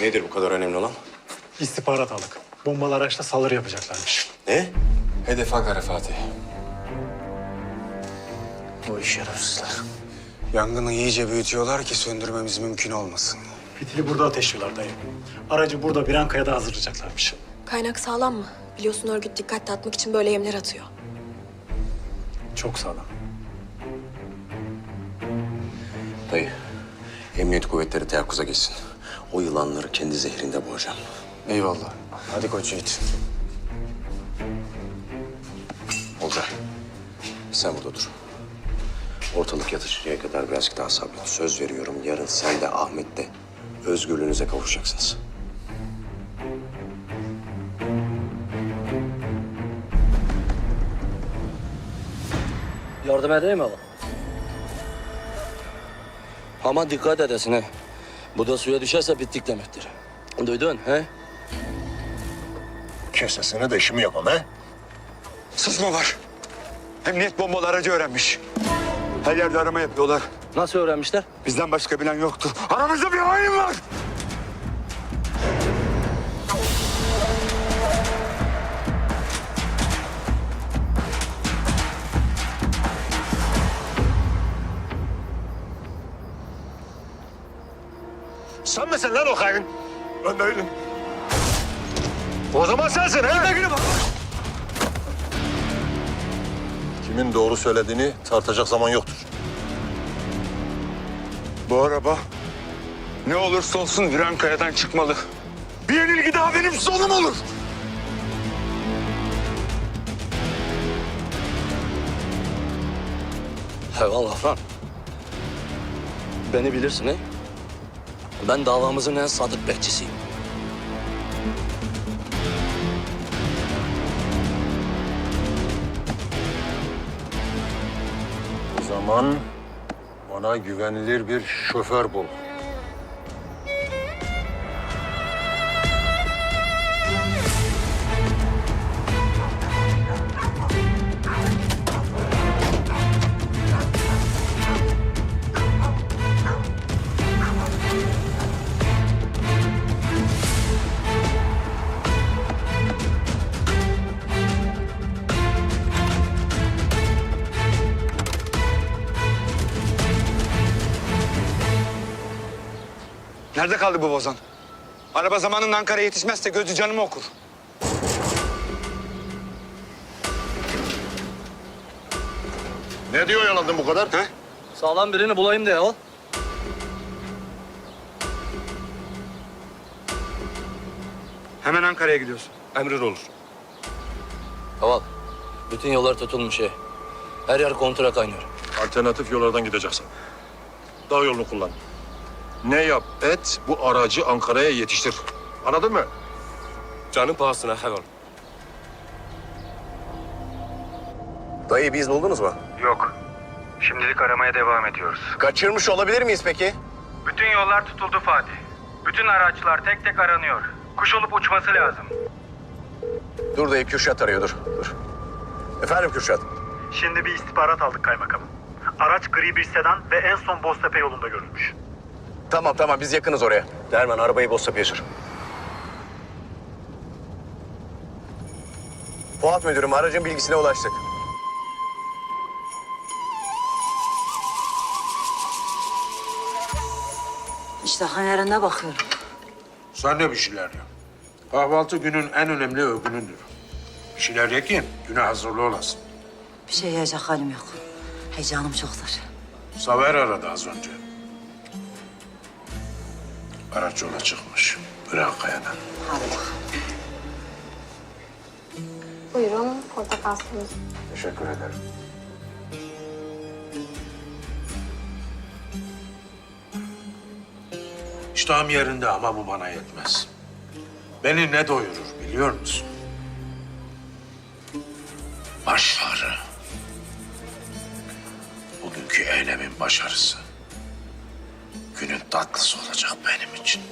Nedir bu kadar önemli olan? İstihbarat aldık. Bombalı araçla saldırı yapacaklarmış. Ne? Hedef Ankara Fatih. Bu iş şerefsizler. Yangını iyice büyütüyorlar ki söndürmemiz mümkün olmasın. Fitili burada ateşliyorlar dayı. Aracı burada Birankaya'da hazırlayacaklarmış. Kaynak sağlam mı? Biliyorsun örgüt dikkat dağıtmak için böyle yemler atıyor. Çok sağlam. Dayı, emniyet kuvvetleri teyakkuza geçsin. O yılanları kendi zehrinde boğacağım. Eyvallah. Hadi koç yiğit. Olcay, sen burada dur. Ortalık yatışıncaya kadar birazcık daha sabret. Söz veriyorum yarın sen de Ahmet de özgürlüğünüze kavuşacaksınız. Yardım edeyim mi abi? Ama dikkat edesin he. Bu da suya düşerse bittik demektir. Duydun he? Kesesine de işimi yapam he. Sızma var. Emniyet bombalı aracı öğrenmiş. Her yerde arama yapıyorlar. Nasıl öğrenmişler? Bizden başka bilen yoktu. Aramızda bir hain var. Sen misin lan o hain? Ben değilim. O zaman sensin he? Ben değilim Kimin doğru söylediğini tartacak zaman yoktur. Bu araba ne olursa olsun Virankaya'dan çıkmalı. Bir yenilgi daha benim sonum olur. Eyvallah lan. Beni bilirsin he? Ben davamızın en sadık bekçisiyim. O zaman bana güvenilir bir şoför bul. Nerede kaldı bu bozan? Araba zamanında Ankara'ya yetişmezse gözü canımı okur. Ne diyor yalandın bu kadar? He? Sağlam birini bulayım diye al. Hemen Ankara'ya gidiyorsun. Emrin olur. Aval. Bütün yollar tutulmuş he. Her yer kontra kaynıyor. Alternatif yollardan gideceksin. Dağ yolunu kullan. Ne yap et bu aracı Ankara'ya yetiştir. Anladın mı? Canın pahasına helal. Dayı biz buldunuz mu? Yok. Şimdilik aramaya devam ediyoruz. Kaçırmış olabilir miyiz peki? Bütün yollar tutuldu Fatih. Bütün araçlar tek tek aranıyor. Kuş olup uçması lazım. Dur dayı Kürşat arıyor dur. dur. Efendim Kürşat. Şimdi bir istihbarat aldık kaymakamım. Araç gri bir sedan ve en son Boztepe yolunda görülmüş. Tamam tamam biz yakınız oraya. Derman arabayı Boztepe'ye sür. Fuat müdürüm aracın bilgisine ulaştık. İşte hayalinde bakıyorum. Sen de bir şeyler yap. Kahvaltı günün en önemli öğünüdür. Bir şeyler ye ki güne hazırlı olasın. Bir şey yiyecek halim yok. Heyecanım çoktur. Saver aradı az önce. Araç yola çıkmış. Bırak kayadan. Buyurun portakal suyu. Teşekkür ederim. İştahım yerinde ama bu bana yetmez. Beni ne doyurur biliyor musun? Baş ağrı. Bugünkü eylemin başarısı. Günün tatlısı olacak benim için.